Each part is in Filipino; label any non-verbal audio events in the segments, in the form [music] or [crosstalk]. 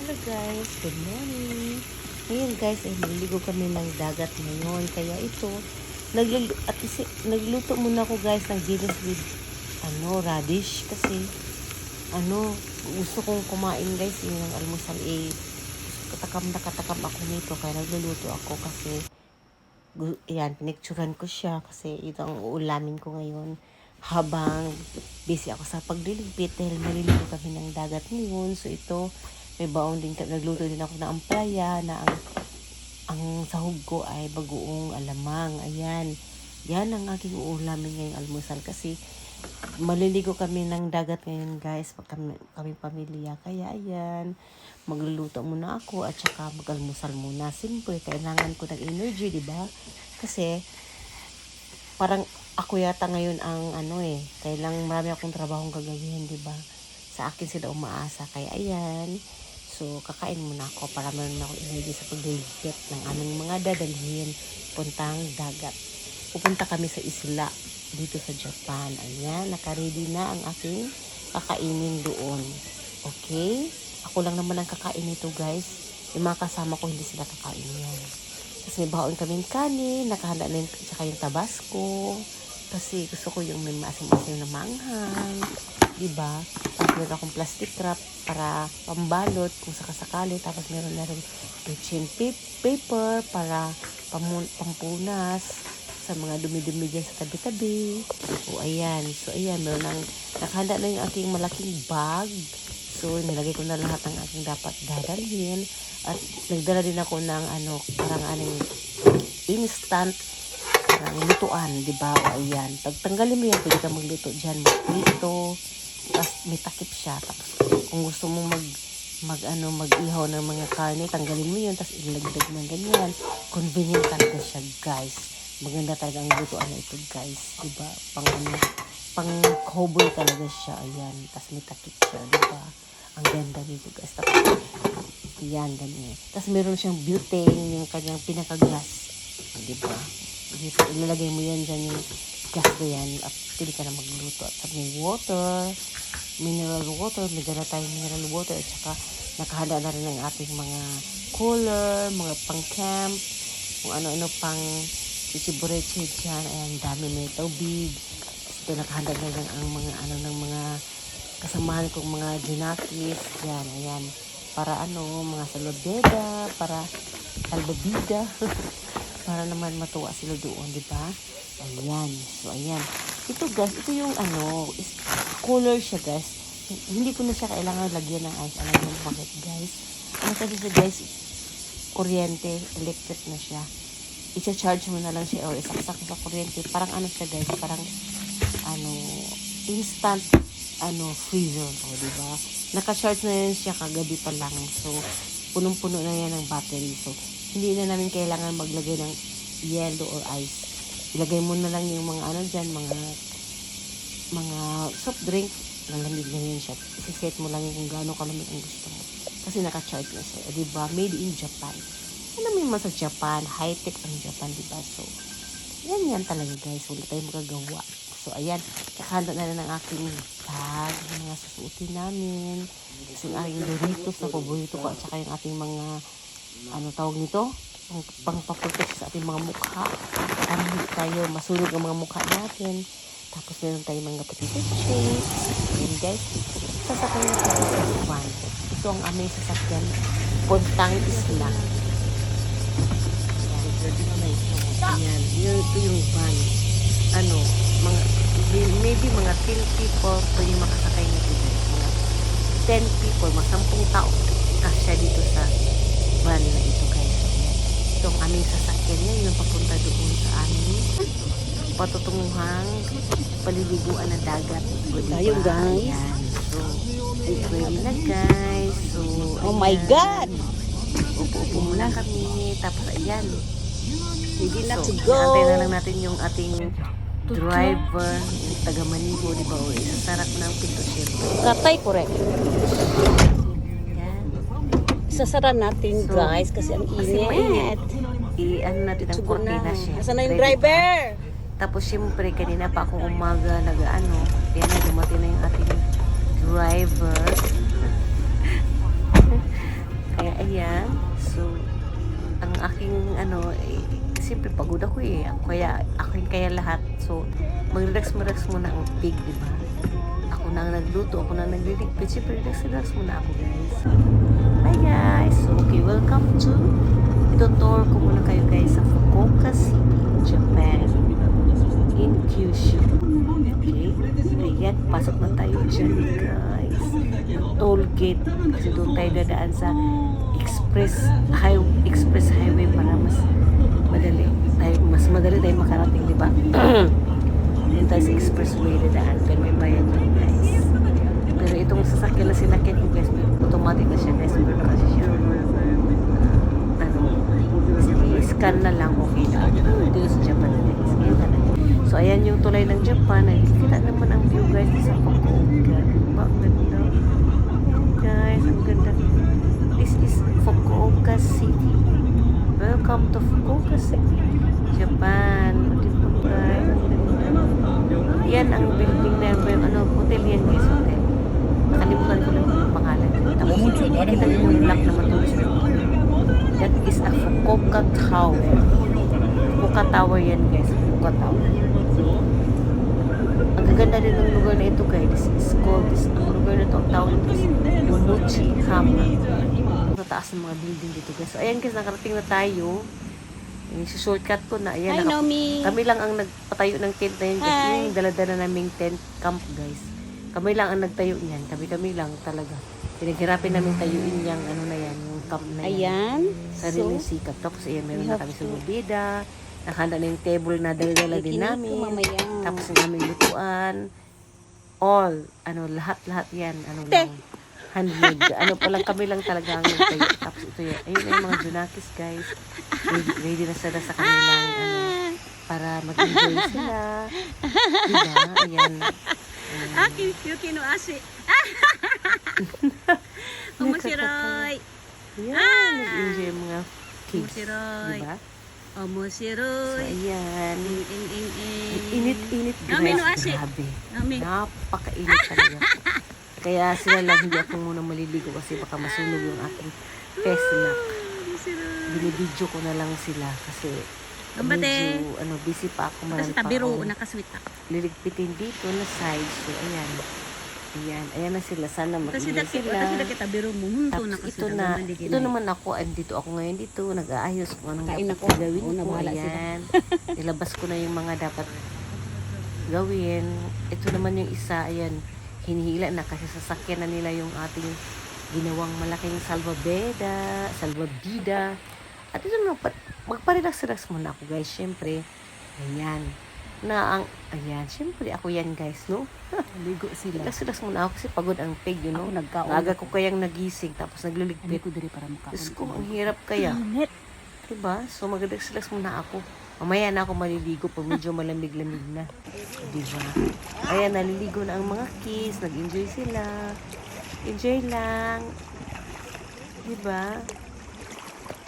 Hello guys, good morning. Ngayon guys, ay maliligo kami ng dagat ngayon. Kaya ito, naglulu at isi, nagluto muna ako guys ng ginis with ano, radish. Kasi, ano, gusto kong kumain guys, yun ang almusal eh. Katakam na katakam ako nito. Kaya nagluluto ako kasi, yan, pinicturan ko siya kasi ito ang uulamin ko ngayon habang busy ako sa pagliligpit dahil maliligo kami ng dagat ngayon. So ito, may baon din, nagluto din ako ng amplaya na ang, ang sahog ko ay bagoong alamang. Ayan, yan ang aking uulamin ngayong almusal kasi maliligo kami ng dagat ngayon guys, kami, kami pamilya. Kaya ayan, magluluto muna ako at saka mag-almusal muna. Siyempre, kailangan ko ng energy, di ba? Kasi, parang ako yata ngayon ang ano eh, kailang marami akong trabahong gagawin, di ba? Sa akin sila umaasa. Kaya ayan, so kakain muna ako para meron ako energy sa pagliligpit ng aming mga dadalhin puntang dagat. Pupunta kami sa isla dito sa Japan. Ayan, nakaready na ang aking kakainin doon. Okay? Ako lang naman ang kakain nito guys. Yung mga kasama ko hindi sila kakain yan. Kasi may baon kaming kanin, nakahanda na yung, tsaka yung tabasco. Kasi gusto ko yung may maasim-asim na manghang. Diba? Tapos meron akong plastic wrap para pambalot kung sakasakali. Tapos meron na rin kitchen pa- paper para pampunas sa mga dumi-dumi dyan sa tabi-tabi. O ayan. So ayan, meron ang nakahanda na yung aking malaking bag. So nilagay ko na lahat ng aking dapat dadalhin. At nagdala din ako ng ano, parang aning instant parang lutuan, di ba? O ayan. Pagtanggalin mo yan, pwede ka magluto dyan. Magprito. Tapos may takip siya. Tapos kung gusto mo mag mag ano mag-ihaw ng mga karne, tanggalin mo yun, tapos ilagdag ng ganyan. Convenient talaga siya, guys. Maganda talaga ang lutuan na ito, guys. Di ba? Pang ano, pang cowboy talaga siya. Ayan. Tapos may takip siya, di ba? Ang ganda nito, guys. Tapos, yan, ganyan. Tapos meron siyang butane, yung kanyang pinaka-gas. Di ba? Dito, ilalagay mo yan dyan yung gas na yan at pili ka na magluto. At may water, mineral water, may dala tayong mineral water at saka nakahanda na rin ang ating mga cooler, mga pang camp, kung ano-ano pang chichibureche dyan. Ayan, dami may tubig. Ito nakahanda na rin ang mga ano ng mga kasamahan kong mga junakis. Yan, ayan. Para ano, mga salodeda, para albabida. [laughs] para naman matuwa sila doon, di ba? Ayan. So, ayan. Ito, guys, ito yung ano, is, color siya, guys. Hindi ko na siya kailangan lagyan ng ice. Alam mo bakit, guys? Ano kasi siya, guys, kuryente, electric na siya. I-charge mo na lang siya or isaksak sa kuryente. Parang ano siya, guys, parang ano, instant ano, freezer. O, di ba? Naka-charge na yan siya kagabi pa lang. So, punong-puno na yan ng battery. So, hindi na namin kailangan maglagay ng yellow or ice. Ilagay mo na lang yung mga ano dyan, mga mga soft drink. Lalamig na yan siya. Isiset mo lang kung gaano kalamig ang gusto mo. Kasi naka-charge na siya. Di ba? Made in Japan. Ano mo yung sa Japan? High-tech ang Japan, di ba? So, yan yan talaga guys. Wala tayong magagawa. So, ayan. Kakanda na rin ang aking bag. Yung mga susuotin namin. Kasi yung aking Doritos na paborito ko. At saka yung ating mga, ano tawag nito? Ang pangpaprotect sa ating mga mukha. Para hindi tayo masunog ang mga mukha natin. Tapos meron tayong mga potato chips. And guys, sasakyan na tayo sa van. Ito ang aming sasakyan. Puntang isla. Ayan, yun, ito yung van. Ano, mga, may- maybe mga 10 people pwede makasakay nito guys. Mga 10 people, mga 10 tao kasya dito sa van na ito guys. Ayan. Ito ang aming sasakyan yan, yung papunta doon sa aming patutunguhang paliliguan ng dagat. O, diba? Tayo, guys. Ayan. So, ready na guys. So, Oh my. God! Upo-upo muna kami. Tapos ayan. Hindi na So, to go. inaantay na lang natin yung ating driver, yung taga Manigo, di ba? O, isasara ko ng pinto syempre. Katay, correct. Yan. Sasara natin, So, guys, kasi ang init. I-ano natin ang Sugo na. siya. Nasaan na yung driver? pa. Tapos syempre, kanina pa ako umaga nag-ano. Kaya na dumating na yung ating driver. [laughs] Ayan. So, ang aking ano, eh, siyempre pagod ako eh. Kaya, ako yung kaya lahat. So, mag-relax-relax muna ang pig, di ba? Ako na ang nagluto, ako na ang nagliligpit. Siyempre, relax-relax muna ako, guys. Guys. Okay, welcome to ito-tour ko muna kayo, guys, sa Fukuoka City, Japan. In Kyushu. Okay? Ayan, pasok na tayo dyan, guys. Yung toll gate. Kasi doon tayo dadaan sa express high, express highway para mas madali tayo, mas madali tayo makarating, di ba? [clears throat] Doon tayo sa expressway dadaan. Pero may bayad yun, guys. Pero itong sasakyan na sinakyan ko, guys, automatic na siya, guys. Pero kasi siya, ano, scan na lang, okay na. Dito sa Japan, na lang. So, ayan yung tulay ng Japan. Nakikita naman ang view, guys, sa Fukuoka. Ang ganda. Guys. Ang ganda. This is Fukuoka City. Welcome to Fukuoka City, Japan. O, diba, guys? Yan ang building na yung ano, hotel yan, guys, hotel. Nakalimutan ko lang yung pangalan. Tapos, kita niyo yung black na matulis That is a Fukuoka Tower. Fukuoka Tower yan, guys. Fukuoka Tower. Ang gaganda rin ng lugar na ito, guys. This is called, this, ang lugar na ito, ang tawag nito is Yomochi Hama. Sa taas ng mga building dito, guys. So, ayan, guys, nakarating na tayo. Yung shortcut ko na, ayan, Hi, naka- Nomi. kami lang ang nagpatayo ng tent na yun, guys. Hi. Yung daladala naming tent camp, guys. Kami lang ang nagtayo niyan. Kami-kami lang talaga. Pinaghirapin namin tayuin yung ano na yan, yung camp na yan. Ayan. Sariling So, sikap. Tapos ayan, meron na kami to- sumubida. Nakahanda na yung table na dala-dala din namin. mamaya. Tapos yung aming lutuan. All. Ano, lahat-lahat yan. Ano Te. lang. Handmade. ano pa lang kami lang talaga ang tayo. Tapos ito yan. Ayun na yung mga junakis, guys. Ready, ready na sila sa kanilang, ano, para mag-enjoy sila. Diba? Ayan. Ayan. Aki, yuki no asi. Omosiroi. Ayan. Nag-enjoy yung mga kids. Omoshiroi. Diba? So, Omosiroi. ayan. Ing, ing, ing, ing. Init-init, Nami, no. Grabe. Nami. Napakainit talaga. [laughs] Kaya sila lang hindi ako muna maliligo kasi baka masunog yung aking face lock. Omosiroi. Binibidyo ko na lang sila kasi Gambate. medyo ano, busy pa ako Kasi marami pa tabiro, nakasweet ta. liligpitin dito na side. So, ayan. Ayan. Ayan na sila. Sana daki, sila. kasi daki tabiro mo. Hunto na kasi ito na. na, ito naman ako, andito ako ngayon dito, nag-aayos kung anong Kain dapat ako. gawin na ko. Ayan. [laughs] Nilabas ko na yung mga dapat gawin. Ito naman yung isa, ayan, hinihila na kasi sasakyan na nila yung ating ginawang malaking salvabeda, salvabida. At ito na, pa- magpa-relax-relax muna ako guys, syempre. Ayan. Na ang, ayan, syempre ako yan guys, no? [laughs] Ligo sila. Relax-relax muna ako kasi pagod ang pig, you know? Ako nagkaon. Aga ko kayang nagising, tapos nagliligpit. ko diri para makaon. Diyos ko, ang hirap kaya. Init. Diba? So, mag-relax muna ako. Mamaya na ako maliligo pag medyo malamig-lamig na. Diba? Ayan, naliligo na ang mga kids. Nag-enjoy sila. Enjoy lang. Diba?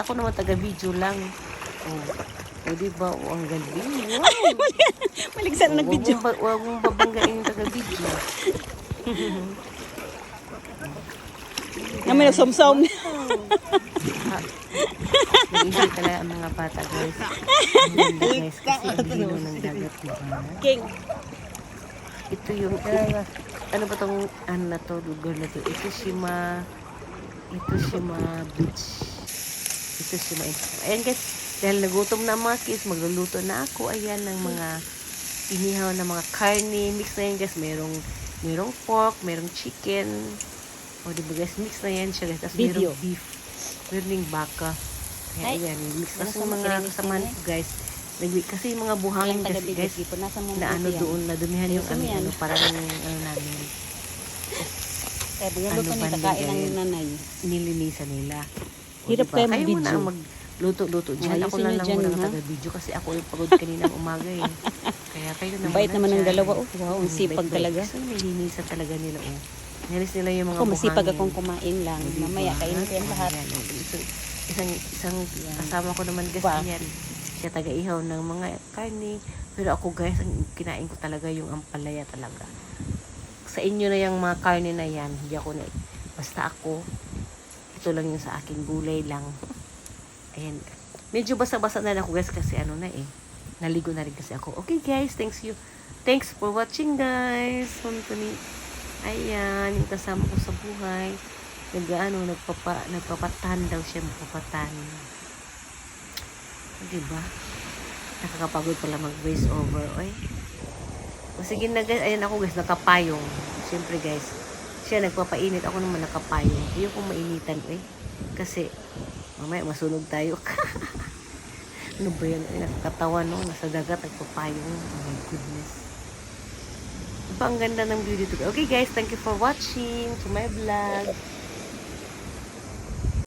Ako naman taga-video lang. Oh. O, diba? O, ang galing. Wow! Maligsan na Huwag nag-video. mong ba- Huwag mong babanggain yung taga-video. Namin nagsomsom. Nag-enjoy talaga ang mga bata, guys. Ang ganda, guys. Kasi ang lino ng dagat, diba? King. Ito yung, ano ba tong, ano na to, lugar na to? Itoshima, Itoshima Beach. Itoshima. Ayan guys, dahil nagutom na mga kids, magluluto na ako. Ayan ng mga inihaw na mga karne. Mix na yan guys. Merong, merong pork, merong chicken. O diba guys, mix na yan siya guys. Tapos Video. merong beef. Meron baka. Kaya Ay, ayan, mix. Nasa yung mga kasamahan ko guys. nag- Kasi yung mga buhangin kasi guys, na ano doon, na dumihan yung aming ano, parang ano namin, Kaya bigyan Ano ba nila? nanay. nilinisan nila. Hirap Kayo mag-video. muna ang magluto-luto dyan. Oh, ako ayusin na lang dyan, muna taga-video kasi ako yung pagod kaninang umaga eh. [laughs] Kaya kayo na Bait naman ng dalawa. Oh, wow, ang sipag talaga. Kasi nilinisan talaga nila oh. Nilis nila yung mga Ako masipag akong kumain lang. Mamaya kainin ko yan lahat. Isang, isang, kasama ko naman guys Ba? yan. Siya taga-ihaw ng mga karne. Pero ako guys, ang kinain ko talaga yung ampalaya talaga. Sa inyo na yung mga karne na yan, hindi ako na, basta ako, sakto lang yun sa aking gulay lang. [laughs] Ayan. Medyo basa-basa na ako guys kasi ano na eh. Naligo na rin kasi ako. Okay guys, thanks you. Thanks for watching guys. Anthony. Ayan, yung kasama ko sa buhay. Nag, ano, nagpapa, nagpapatan daw siya, magpapatan. Diba? Nakakapagod pala mag-voice over. Oy. O sige na guys, ayan ako guys, nakapayong. Siyempre guys, siya nagpapainit, ako naman nakapayong. Ayoko mainitan eh. Kasi, mamaya masunog tayo. [laughs] ano ba yan? Ay, nakakatawa no, nasa dagat, nagpapayong. Oh my goodness. Diba ang ganda ng beauty to Okay guys, thank you for watching to my vlog.